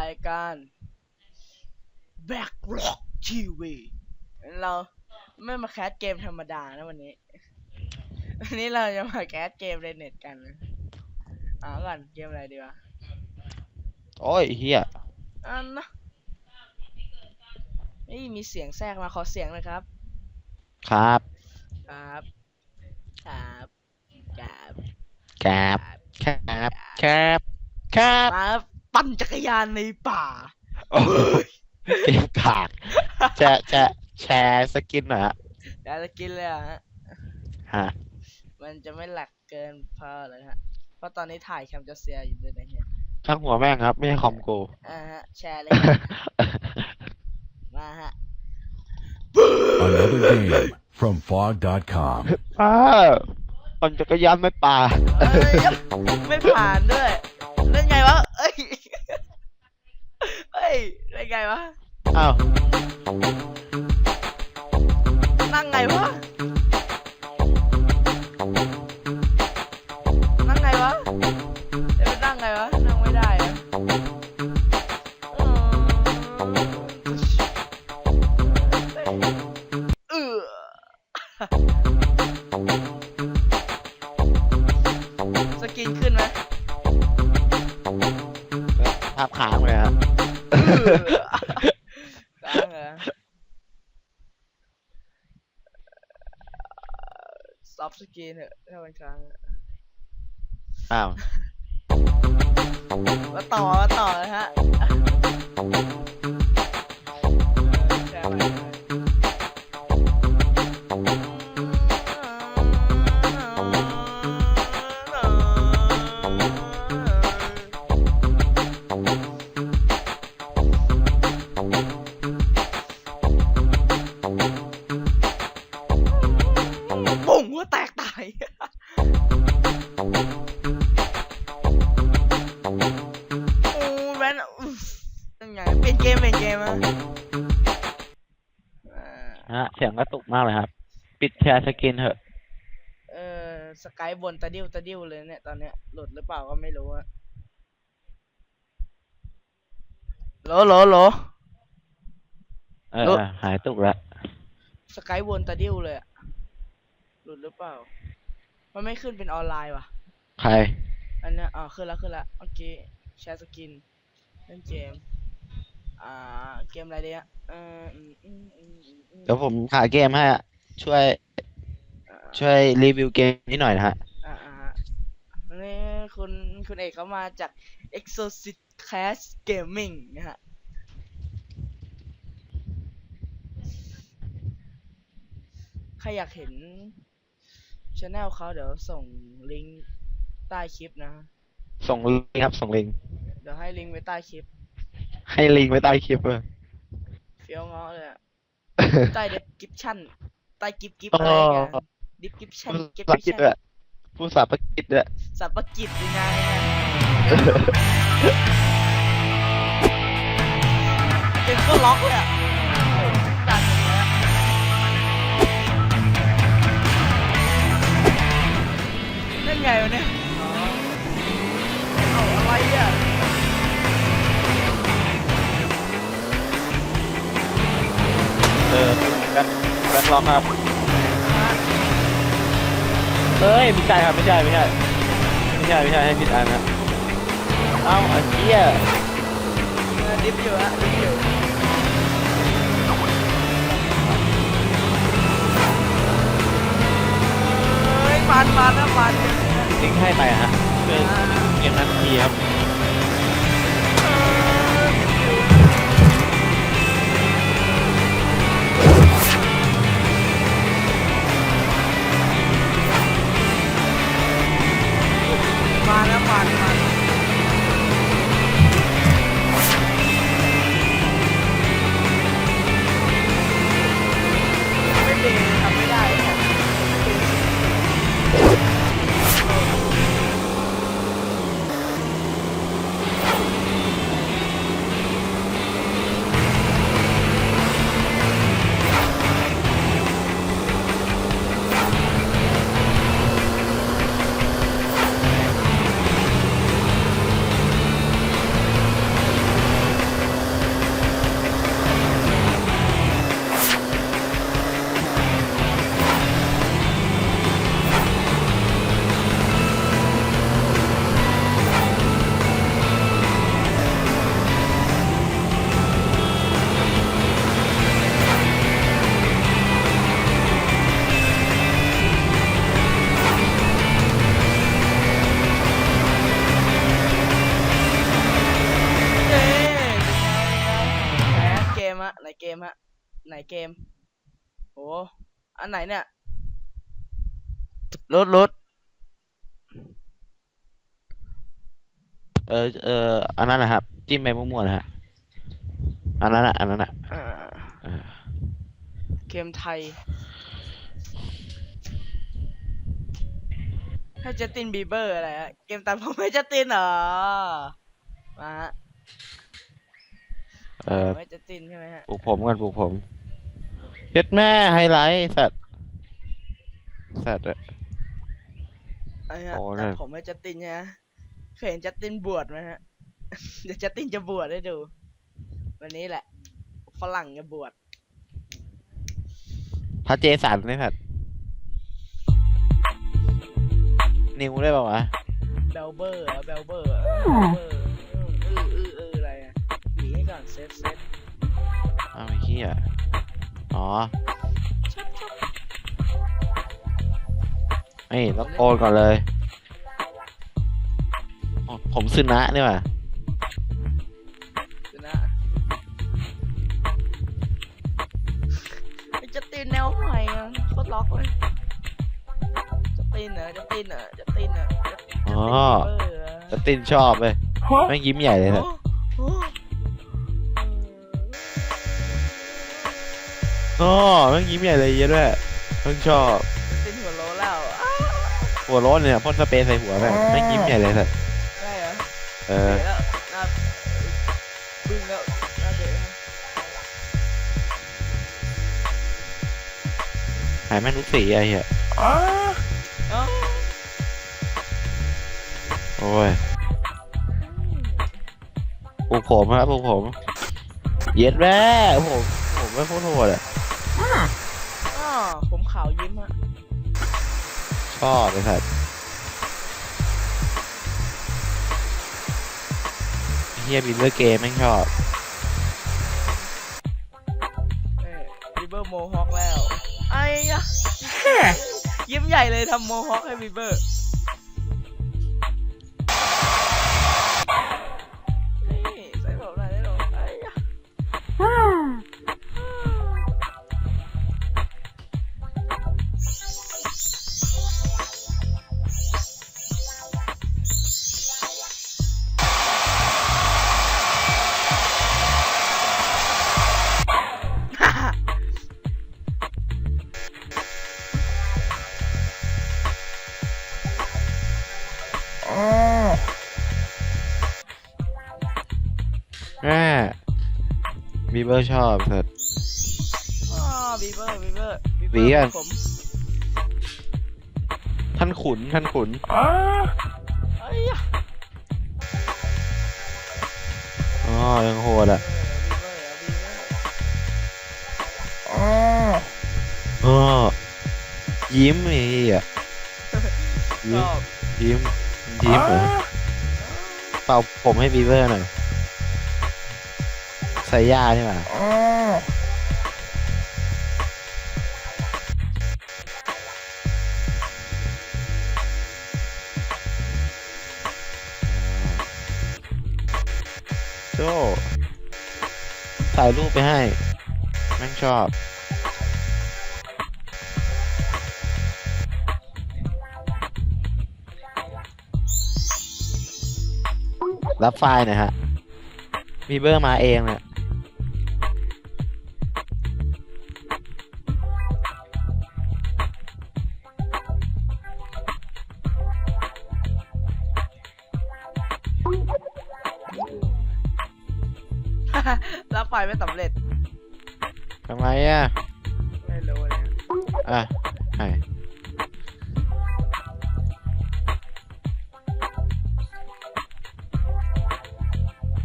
ายการ Backrock TV เราไม่มาแคสเกมธรรมดานะวันนี้ วันนี้เราจะมาแคสเกมในเน็ตกันอ่าก่อนเกมอะไรดีวะ โอ้ยเฮียอันนะนี่มีเสียงแทรกมาขอเสียงหนะครับ ครับ ครับ ครับ ครับ ครับ ครับ ครับ ครับมาปั่นจักรยานในป่าโอ้ยเกมกากจะจะแชร์สกินหน่อยฮะอยากจะกินเลยเหรอฮะ ฮะมันจะไม่หลักเกินพอเลยฮะ เพราะตอนนี้ถ่ายแคมจะเซียอยู่ด้วยนะฮะช่างหัวแม่งครับ ไม่ใช่คอมกูอ่าฮะ แชร์เลยฮะมาฮะ Another game from fog.com. อ้าปั่นจักรยานไม่ป่า เอ้ยไม่ผ่านด้วย เล่นไงวะ เอ้ย เอ้ยเล่นไงวะ อ้าว นั่งไงวะ นั่งไงวะจะไปนั่งไงวะ นั่งไม่ได้อะ ค้างเหรอซอบสกินเถอะถ้ามันค้างอะอ้าว มาต่อมาต่อเลยฮะ ฮะเสียงกระตุกมากเลยครับ ปิดแชร์สกินเถอะ เออสกายบนตะดิ้วตะดิ้วเลยเนี่ยตอนเนี้ยหลุดหรือเปล่าก็ไม่รู้อะโหลโหลโหล เออเออ หายตุกแล้วสกายบนตะดิ้วเลยอะหลุดหรือเปล่า มันไม่ขึ้นเป็นออนไลน์ว่ะ ใคร อันเนี้ยอ๋อขึ้นแล้วขึ้นแล้วโอเคแชร์สกินเล่นเกม อ่า เกมอะไรดีอะเอออืมอืมอืมอืมอืมเดี๋ยวผมหาเกมให้อะช่วยอ่าช่วยรีวิวเกมนี้หน่อยนะฮะ อ่าอ่านี่คุณคุณเอกเขามาจาก Exorcist Class Gaming นะฮะ ใครอยากเห็นช anel เขาเดี๋ยวส่งลิงก์ใต้คลิปนะ ส่งลิงก์ครับ ส่งลิงก์เดี๋ยวให้ลิงก์ไว้ใต้คลิป ให้ลิงก์ไว้ใต้คลิปเลย เฟี้ยวง้อเลยอะใต้เด s กิปชั่นใต้กิฟกิฟอ๋ออะไรกันดิฟกิปชั่นพูดกิฟภาษาอังกฤษชั่นด้วยพูดภาษาอังกฤษด้วย สับประกิจยังไงอะเป็นก็ล็อกเลยอะดันอย่างเงี้ยนั่นไงวะเนี่ย แบ็คแบ็คล็อกครับเฮ้ยไม่ใช่ครับไม่ใช่ไม่ใช่ไม่ใช่ไม่ใช่ให้ผิดอันนะเอ้าอันเหี้ยเออดิฟอยู่อะดิฟอยู่เฮ้ยมันมันนะมันลิงก์ให้ไปอะฮะช่วยเกมนั้นทีครับ ไหนเกม โอ้อันไหนเนี่ยรถรถเออเอออันนั้นนะครับ จิ้มไปมั่วๆนะฮะอันนั้นอะอันนั้นอะอ่าเออเกมไทยให้จัสตินบีเบอร์อะไรฮะเกมตามผมให้จัสตินเหรอ มาฮะเออให้จัสตินใช่ไหมฮะ ปลูกผมกันปลูกผม เฮ็ดแม่ไฮไลท์สัตว์สัตว์อะ ไอ้ฮะโอ้ตัดนั่นผมให้จัสตินใช่ไหมเคยเห็นจัสตินบวชไหมฮะ เดี๋ยวจัสตินจะบวชให้ดู วันนี้แหละ ฝรั่งจะบวชพระเจสันนี่สัตว์นิวได้ป่าวะเบลเบอร์อะเบลเบอร์อะเออเบลเบอร์เออเออเอออะไรอะหนีให้ก่อนเซฟเซฟอ้าวไอ้เหี้ย อ๋อไอ้ตะโกนก่อนเลยอ๋อผมซึนะนี่ว่ะเดี๋ยวนะไอ้จัสตินแนวใหม่อะโคตรล็อกเลยจัสตินเหรอจัสตินเหรอจัสตินเหรอจัสตินอ๋อบีเบอร์เหรอสตินชอบเลยแม่งยิ้มใหญ่เลยสัต อ๋อแม่งยิ้มใหญ่เลยเหี้ยด้วยแม่งชอบเป็นหัวโลแล้วอ้าวหัวโร้อนเนี่ยพ่นสเปรย์ใส่หัวแม่งแม่งยิ้มใหญ่เลยสัตว์ได้เหรอเออ เดี๋ยวแล้วหน้าบึ้งแล้วหน้าเด็กหายแม่งทุกสีไอ้เหี้ย อ๋อโอ้ยปลูกผมครับปลูกผม เย็ดแม่ผม ผมไม่โคตรโหดอะอ๋อผม ขาวยิ้มอะชอบเลยสัตว์เฮียบินเลอร์เกมแม่งชอบเอ้บีเบอร์โมฮอคแล้ว ไอ้ยะยิ้มใหญ่เลยทำโมฮอคให้บีเบอร์ แม่บีเบอร์ชอบสัตว์ อ๋อบีเบอร์บีเบอร์บีเบหวีอกันร์ผมท่านขุนท่านขุนไอ้ยะอ๋อยังโหดอะเออบีเบอร์บีเบอร์อ๋อยิ้มไอ้เหี้ยชยิ้มอบยิ้มยิ้มเหรอเป่าผมให้บีเบอร์หน่อย ใส่ย่านี่หว่าโจถ่ายรูปไปให้ แม่งชอบ รับไฟล์หน่อยฮะ มีเบอร์มาเองเนี่ย อะให้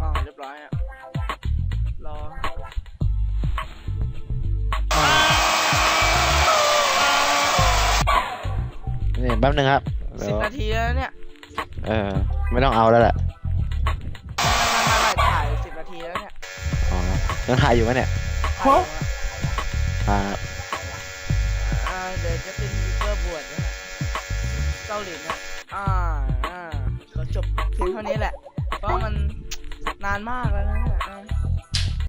อ๋อเรียบร้อยอะรอนี่แป๊บนึงครับสิบเดี๋ยวนาทีแล้วเนี่ยเออ ไม่ต้องเอาแล้วแหละมามาถ่ายสิบนาทีแล้วเนี่ยอ๋อยังถ่ายอยู่ไหมเนี่ยถ่ายอยู่อะอ่าอ่า เดี๋ยวจะเป็นยูเบอร์บวชนะฮะเกาหลีนะอ่าอ่าก็จบเพียงเท่านี้แหละเพราะมันนานมากแล้วนะฮะ